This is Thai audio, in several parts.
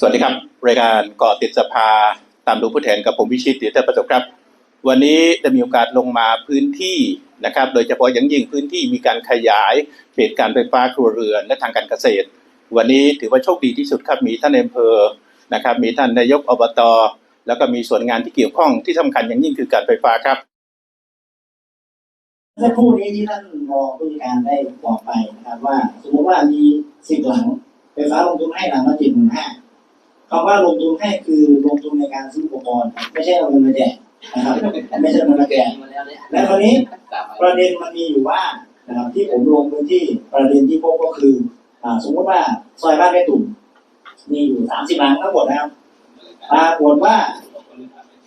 สวัสดีครับ รายการเกาะติดสภาตามดูผู้แทนกับผมวิชิตเตียเตอร์ประสบครับ วันนี้ได้มีโอกาสลงมาพื้นที่นะครับ โดยเฉพาะอย่างยิ่งพื้นที่มีการขยายเขตการไฟฟ้าครัวเรือนและทางการเกษตร วันนี้ถือว่าโชคดีที่สุดครับมีท่านอำเภอนะครับ มีท่านนายกอบต แล้วก็มีส่วนงานที่เกี่ยวข้องที่สำคัญอย่างยิ่งคือการไฟฟ้าครับเมื่อครู่นี้ที่ท่านรองผู้การได้บอกไปนะครับว่า สมมติว่ามีสิบหลังไฟฟ้าลงทุนให้หลังละเจ็ดหมื่นห้า คำว่าลงทุนให้คือลงทุนในการซื้ออุปกรณ์ไม่ใช่เอาเงินมาแจกนะครับไม่ใช่เอาเงินมาแจกและคราวนี้ประเด็นมันมีอยู่ว่านะครับที่ผมลงพื้นที่ประเด็นที่พบก็คืออ่าสมมติว่าซอยบ้านแม่ตุ่มมีอยู่สามสิบหลังทั้งหมดนะครับปรากฏว่า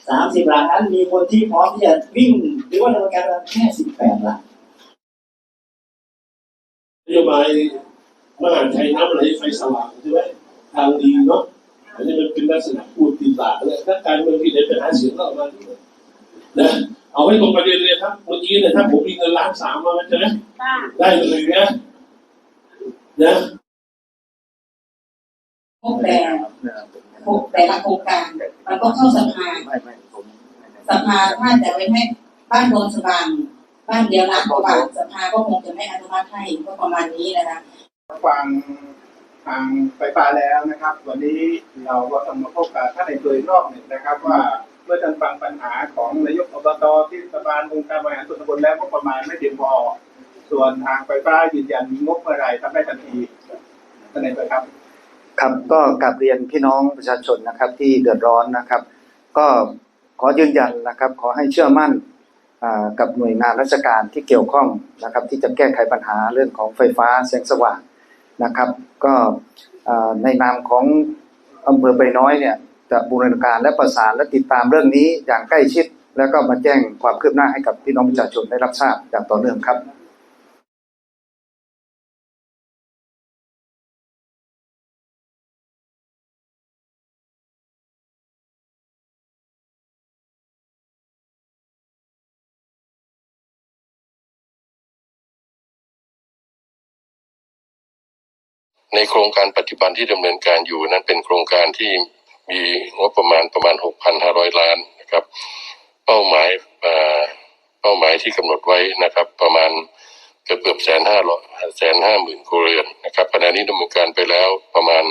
สามสิบหลังนั้นมีคนที่พร้อมที่จะวิ่งหรือว่าดำเนินการแค่สิบแปดหลังนโยบายมหาดไทยน้ำไหลไฟสว่างใช่ไหมทางดีเนาะ ลักษณะพูดตีปากเลยถ้าการเมืองที่ไหนไปหาเสียงก็เอามานะเอาไว้ตรงประเด็นเลยครับเมื่อกี้เนี่ยถ้าผมมีเงินล้านสามมาใช่ไหมได้เลยนะนะพวกแต่พวกแต่ละโครงการมันก็เข้าสภาสภาถ้าจะไปให้บ้านโดนสว่างบ้านเดียวล้านกว่าบาทสภาก็คงจะไม่อนุมัติให้ก็ประมาณนี้นะคะฟัง ทางไฟฟ้าแล้วนะครับ วันนี้เราก็ต้องมาพบกับท่านในโดยรอบหนึ่งนะครับ ว่าเมื่อท่านฟังปัญหาของนายกอบตที่สภาองค์การบริหารส่วนตำบลแล้วงบประมาณไม่เพียงพอส่วนทางไฟฟ้ายืนยันมีงบเมื่อไรทำได้ทันทีท่านในายครับครับก็กลับเรียนพี่น้องประชาชนนะครับที่เดือดร้อนนะครับ ก็ขอยืนยันนะครับ ขอให้เชื่อมั่นกับหน่วยงานราชการที่เกี่ยวข้องนะครับ ที่จะแก้ไขปัญหาเรื่องของไฟฟ้าแสงสว่าง นะครับ ก็ในนามของอำเภอไปน้อยเนี่ยจะบูรณาการและประสานและติดตามเรื่องนี้อย่างใกล้ชิด แล้วก็มาแจ้งความคืบหน้าให้กับพี่น้องประชาชนได้รับทราบอย่างต่อเนื่องครับ ในโครงการปัจจุบันที่ดำเนินการอยู่นั้นเป็นโครงการที่มีงบประมาณประมาณ 6,500 ล้านนะครับ เป้าหมายเอ่อเป้าหมายที่กำหนดไว้นะครับ ประมาณเกือบเกือบแสนห้าร้อยแสนห้าหมื่นครัวเรือนนะครับขณะนี้ดำเนินการไปแล้วประมาณ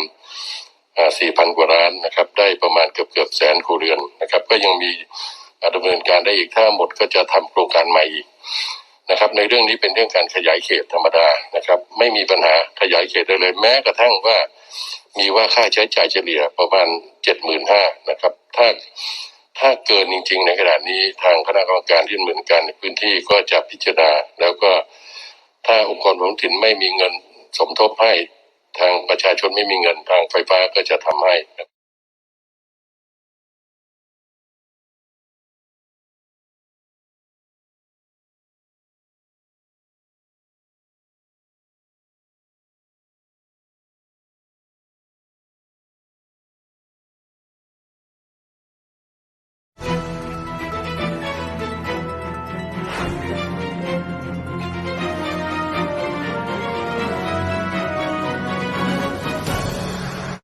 สี่พันกว่าล้านนะครับ ได้ประมาณเกือบเกือบแสนครัวเรือนนะครับ ก็ยังมีอ่าดำเนินการได้อีกถ้าหมดก็จะทำโครงการใหม่อีก นะครับในเรื่องนี้เป็นเรื่องการขยายเขตธรรมดานะครับ ไม่มีปัญหาขยายเขตได้เลย แม้กระทั่งว่ามีว่าค่าใช้จ่ายเฉลี่ยประมาณเจ็ดหมื่นห้านะครับถ้าถ้าเกินจริง ๆ ในขณะนี้ทางคณะกรรมการที่ดำเนินการในพื้นที่ก็จะพิจารณา แล้วก็ถ้าองค์กรท้องถิ่นไม่มีเงินสมทบให้ทางประชาชนไม่มีเงินทางไฟฟ้าก็จะทำให้